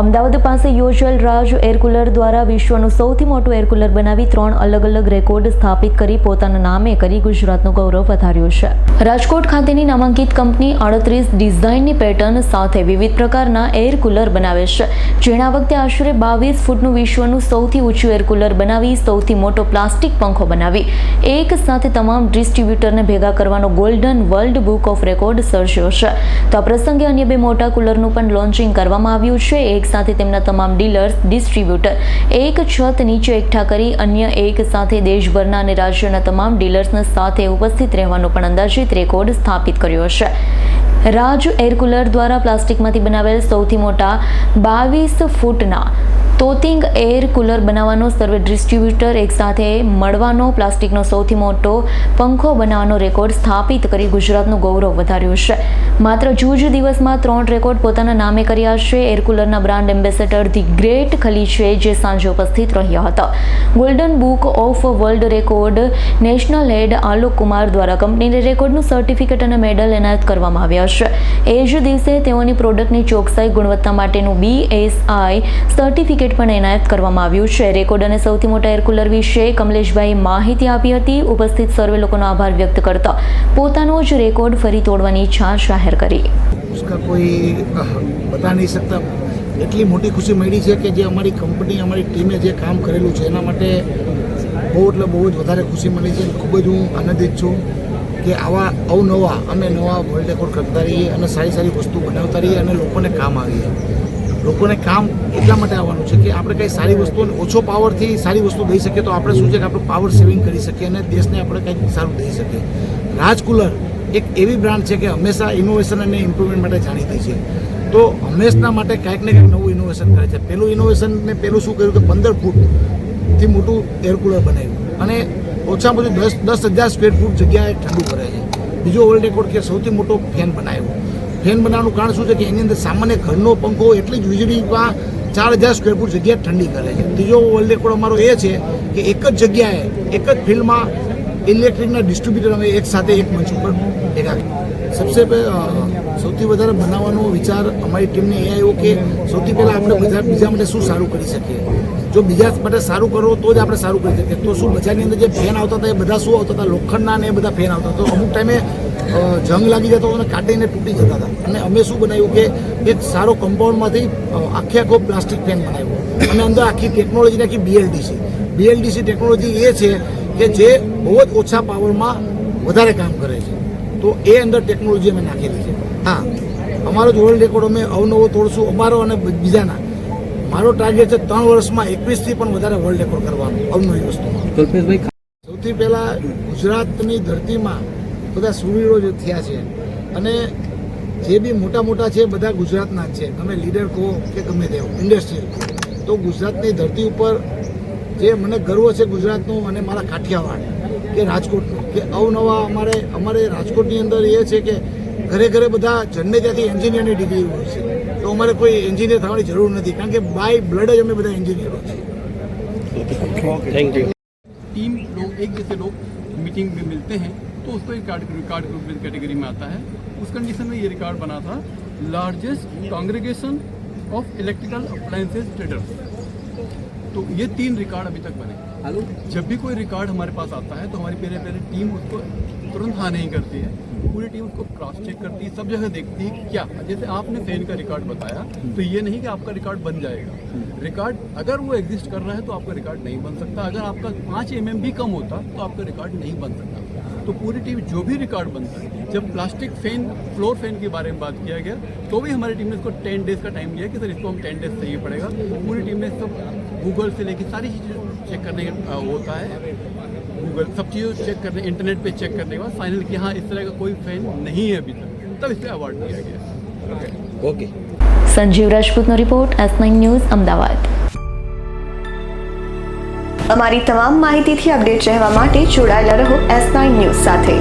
અમદાવાદ પાસે યોજાયેલ રાજ air cooler દ્વારા વિશ્વનું સૌથી મોટું એર કુલર બનાવી ત્રણ અલગ અલગ રેકોર્ડ સ્થાપિત કરી પોતાના નામે કરી ગુજરાતનું ગૌરવ વધાર્યું છે. રાજકોટ ખાતેની નામાંકિત કંપની અડત્રીસ ડિઝાઇનની પેટર્ન સાથે વિવિધ પ્રકારના એર કુલર બનાવે છે. જેના વખતે આશરે બાવીસ ફૂટનું વિશ્વનું સૌથી ઊંચું એર કુલર બનાવી સૌથી મોટો પ્લાસ્ટિક પંખો બનાવી. એક સાથે તમામ ડિસ્ટ્રીબ્યુટરને ભેગા કરવાનો golden world book of record સર્જ્યો છે. તો આ પ્રસંગે અન્ય બે મોટા કુલરનું પણ લોન્ચિંગ કરવામાં આવ્યું છે. એક સાથે તેમના તમામ ડીલર્સ, ડિસ્ટ્રીબ્યુટર એક છત નીચે એકઠા કરી અન્ય એક સાથે દેશભરના અને રાજ્યના તમામ ડીલર્સના સાથે ઉપસ્થિત રહેવાનો પણ અંદાજિત રેકોર્ડ સ્થાપિત કર્યો છે રાજ એર કુલર દ્વારા પ્લાસ્ટિકમાંથી બનાવેલ સૌથી મોટા બાવીસ ફૂટના તોતિંગ એર કુલર બનાવવાનો સર્વે ડિસ્ટ્રીબ્યુટર એક સાથે મળવાનો, પ્લાસ્ટિકનો સૌથી મોટો પંખો બનાવવાનો રેકોર્ડ સ્થાપિત કરી ગુજરાતનું ગૌરવ વધાર્યું છે. માત્ર જૂજ દિવસમાં ત્રણ રેકોર્ડ પોતાના નામે કર્યા છે. Air કુલરના brand ambassador the great Khali છે, જે સાંજે ઉપસ્થિત રહ્યા હતા. Golden book of world record national head Alok Kumar દ્વારા કંપનીને રેકોર્ડનું સર્ટિફિકેટ અને મેડલ એનાયત કરવામાં આવ્યા છે. એ જ દિવસે તેઓની પ્રોડક્ટની ચોકસાઈ ગુણવત્તા માટેનું બીએસઆઈ સર્ટિફિકેટ સર્ટિફિકેટ પણ એનાયત કરવામાં આવ્યું છે. રેકોર્ડ અને સૌથી મોટા એર કુલર વિશે કમલેશભાઈ માહિતી આપી હતી. ઉપસ્થિત સર્વે લોકોનો આભાર વ્યક્ત કરતા પોતાનો જ રેકોર્ડ ફરી તોડવાની ઈચ્છા જાહેર કરી. કોઈ બતા નહીં શકતા. એટલી મોટી ખુશી મળી છે કે જે અમારી કંપની અમારી ટીમે જે કામ કરેલું છે, એના માટે બહુ એટલે બહુ જ વધારે ખુશી મળી છે. ખૂબ જ હું આનંદિત છું કે આવા અવનવા, અમે નવા વર્લ્ડ રેકોર્ડ કરતા રહીએ અને સારી સારી વસ્તુ બનાવતા રહીએ અને લોકોને કામ આવીએ. લોકોને કામ એટલા માટે આવવાનું છે કે આપણે કંઈ સારી વસ્તુ ઓછો પાવરથી સારી વસ્તુ દઈ શકીએ તો આપણે શું છે કે આપણે પાવર સેવિંગ કરી શકીએ અને દેશને આપણે કંઈક સારું દઈ શકીએ. રાજકુલર એક એવી બ્રાન્ડ છે કે હંમેશા ઇનોવેશન અને ઇમ્પ્રુવમેન્ટ માટે જાણીતી છે. તો હંમેશના માટે કાંઈક ને કંઈક નવું ઇનોવેશન કરે છે. પહેલું ઇનોવેશન ને પહેલું શું કર્યું કે પંદર ફૂટથી મોટું એર કુલર બનાવ્યું. અને ઓછામાં ઓછું દસ દસ હજાર સ્ક્વેર ફૂટ જગ્યાએ ઠંડુ કરે છે. બીજો વર્લ્ડ રેકોર્ડ કે સૌથી મોટો ફેન બનાવ્યો. ફેન બનાવવાનું કારણ શું છે કે એની અંદર સામાન્ય ઘરનો પંખો એટલી જ વીજળીમાં ચાર હજાર સ્ક્વેર ફૂટ જગ્યા ઠંડી કરે છે. ત્રીજો વર્લ્ડ રેકોર્ડ અમારો એ છે કે એક જ જગ્યાએ, એક જ ફિલ્ડમાં ઇલેક્ટ્રિકના ડિસ્ટ્રીબ્યુટર અમે એક સાથે એક મંચ ઉપર ભેગા સૌથી વધારે બનાવવાનો વિચાર અમારી ટીમને એ આવ્યો કે સૌથી પહેલાં આપણે બધા બીજા માટે શું સારું કરી શકીએ? જો બીજા માટે સારું કરો તો જ આપણે સારું કરી શકીએ. તો શું બજારની અંદર જે ફેન આવતા હતા, એ બધા શું આવતા હતા? લોખંડના ને એ બધા ફેન આવતા તો અમુક ટાઈમે જંગ લાગી જતો અને કાઢીને તૂટી જતા હતા. અને અમે શું બનાવ્યું કે એક સારો કમ્પાઉન્ડમાંથી આખે આખો પ્લાસ્ટિક ફેન બનાવ્યો. અને અંદર આખી ટેકનોલોજી નાખી બીએલડીસી બીએલડીસી ટેકનોલોજી એ છે કે જે બહુ જ ઓછા પાવરમાં વધારે કામ કરે છે. તો એ અંદર ટેકનોલોજી અમે નાખેલી છે. હા. અમારો જ વર્લ્ડ રેકોર્ડ અમે અવનવો તોડશું અમારો અને બીજાના. મારો ટાર્ગેટ છે ત્રણ વર્ષમાં એકવીસથી પણ વધારે વર્લ્ડ રેકોર્ડ કરવાનો અવનવી વસ્તુમાં. કલ્પેશભાઈ સૌથી પહેલાં ગુજરાતની ધરતીમાં બધા સુરવીરો જે થયા છે અને જે બી મોટા મોટા છે બધા ગુજરાતના જ છે. તમે લીડર કહો કે ગમે તે ઇન્ડસ્ટ્રીયલ તો ગુજરાતની ધરતી ઉપર જે મને ગર્વ છે ગુજરાતનું અને મારા કાઠિયાવાડ કે રાજકોટનું કે અવનવા અમારે અમારે રાજકોટની અંદર એ છે કે ઘરે ઘરે બધા જન્મે ત્યાંથી એન્જિનિયરની ડિગ્રી હોય છે તો અમારે કોઈ એન્જિનિયર થવાની જરૂર નથી કારણ કે બાય બ્લડ જ અમે બધા એન્જિનિયરો છીએ થેન્ક યુ टीम लोग एक जैसे लोग मीटिंग में मिलते हैं तो उसको एक रिकॉर्ड रिकॉर्ड ग्रुप में कैटेगरी में आता है उस कंडीशन में ये रिकॉर्ड बना था largest congregation of electrical appliances traders तो ये तीन रिकॉर्ड अभी तक बने हेलो जब भी कोई रिकॉर्ड हमारे पास आता है तो हमारी पहले पहले टीम उसको तुरंत हाँ नहीं करती है। पूरी टीम उसको क्रॉस चेक करती है, सब जगह देखती है क्या। जैसे आपने फ़ैन का रिकॉर्ड बताया तो ये नहीं कि आपका रिकॉर्ड बन जाएगा। रिकॉर्ड अगर वो एग्जिस्ट कर रहा है तो आपका रिकॉर्ड नहीं बन सकता। अगर आपका पाँच एम भी कम होता तो आपका रिकॉर्ड नहीं बन सकता। तो पूरी टीम जो भी रिकॉर्ड बनता है, जब प्लास्टिक फ़ैन फ्लोर फ़ैन के बारे में बात किया गया तो भी हमारी टीम ने इसको टेन डेज़ का टाइम दिया कि सर, इसको हम टेन डेज़ चाहिए पड़ेगा। पूरी टीम ने सब गूगल से लेके सारी चीज़ें चेक करने होता है। गूगल सब चीज़ें चेक करने इंटरनेट पे चेक करने के बाद फाइनल कि हाँ इस तरह का कोई फैन नहीं है अभी तक तब इसे अवार्ड दिया गया okay okay Sanjeev રાજપૂતનો report S nine news Ahmedabad અમારી તમામ માહિતીથી અપડેટ રહેવા માટે જોડાયેલા રહો એસ નાઇન ન્યૂઝ સાથે